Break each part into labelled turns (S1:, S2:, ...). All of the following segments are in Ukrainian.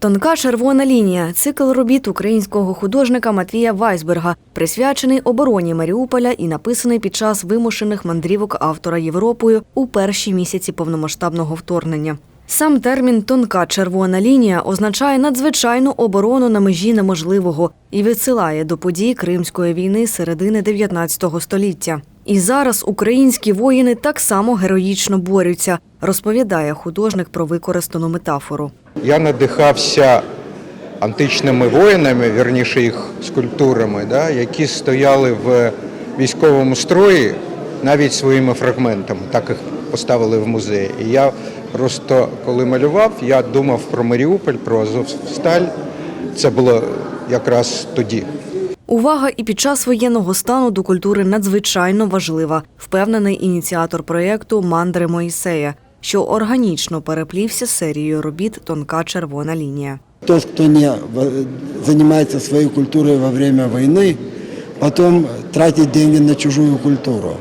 S1: Тонка червона лінія цикл робіт українського художника Матвія Вайсберга, присвячений обороні Маріуполя і написаний під час вимушених мандрівок автора Європою у перші місяці повномасштабного вторгнення. Сам термін тонка червона лінія означає надзвичайну оборону на межі неможливого і відсилає до подій Кримської війни середини 19 століття. І зараз українські воїни так само героїчно борються, розповідає художник про використану метафору.
S2: Я надихався античними воїнами, вірніше їх скульптурами, да, які стояли в військовому строї навіть своїми фрагментами, так їх поставили в музеї. І я просто коли малював, я думав про Маріуполь, про Азовсталь. Це було якраз тоді.
S1: Увага і під час воєнного стану до культури надзвичайно важлива, впевнений ініціатор проєкту Мандри Моїсея, що органічно переплівся з серією робіт Тонка червона лінія.
S3: Тот, кто не в- занимается своей культурой во время войны, потом тратит деньги на чужую культуру.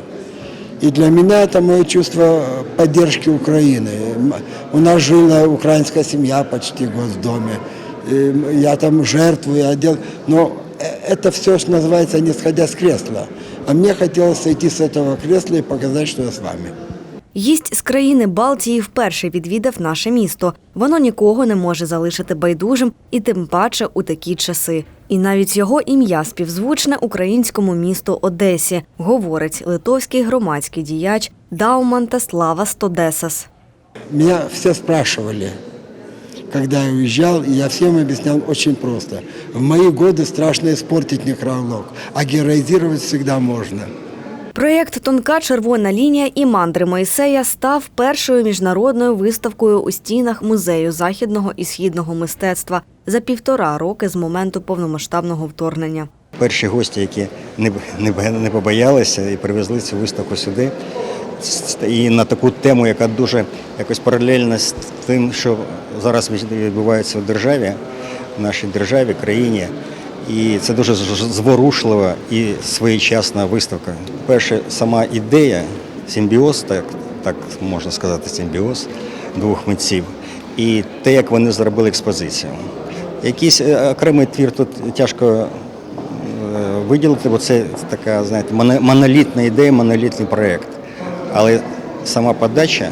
S3: И для меня это мое чувство поддержки Украины. М- У нас жила украинская семья почти год в доме. И Я там жертвую, я дел... но э- это все, что называется, не сходя с кресла. А мне хотелось сойти с этого кресла и показать, что я с вами.
S1: Гість з країни Балтії вперше відвідав наше місто. Воно нікого не може залишити байдужим і тим паче у такі часи. І навіть його ім'я співзвучне українському місту Одесі, говорить литовський громадський діяч Даумантас Слава Стодесас.
S3: Меня все спрашивали, когда я уезжал, и я всем объяснял очень просто. В мои годы страшно испортить некролог, а героизировать всегда можно.
S1: Проєкт Тонка червона лінія і мандри Моїсея став першою міжнародною виставкою у стінах музею західного і східного мистецтва за півтора роки з моменту повномасштабного вторгнення.
S4: перші гості, які не, побоялися і привезли цю виставку сюди. І на таку тему, яка дуже якось паралельна з тим, що зараз відбувається в державі, в нашій державі, країні. І це дуже зворушлива і своєчасна виставка. Перше, сама ідея, симбіоз, так, так можна сказати, симбіоз двох митців, і те, як вони зробили експозицію. Якийсь е, окремий твір тут тяжко е, виділити, бо це така, знаєте, монолітна ідея, монолітний проєкт. Але сама подача,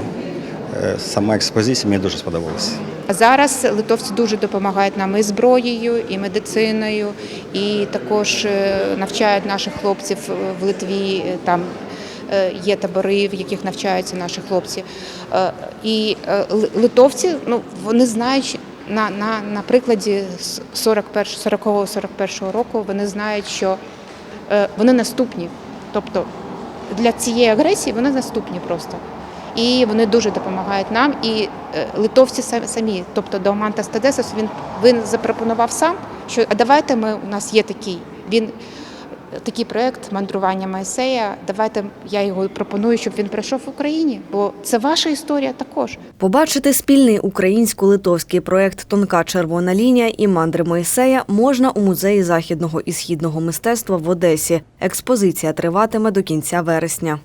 S4: сама експозиція мені дуже сподобалася.
S5: Зараз литовці дуже допомагають нам і зброєю, і медициною, і також е, навчають наших хлопців в Литві. е, Там е, є табори, в яких навчаються наші хлопці. Е, І е, литовці, ну вони знають. На, на, на прикладі 40-41 року вони знають, що е, вони наступні. Тобто для цієї агресії вони наступні просто. І вони дуже допомагають нам. І е, литовці са- самі, тобто Доуманта Стадесос, він, він запропонував сам, що а давайте ми у нас є такий. Він такий проект мандрування Моїсея. Давайте я його пропоную, щоб він прийшов в Україні, бо це ваша історія також.
S1: Побачити спільний українсько-литовський проєкт Тонка червона лінія і мандри Моїсея можна у музеї західного і східного мистецтва в Одесі. Експозиція триватиме до кінця вересня.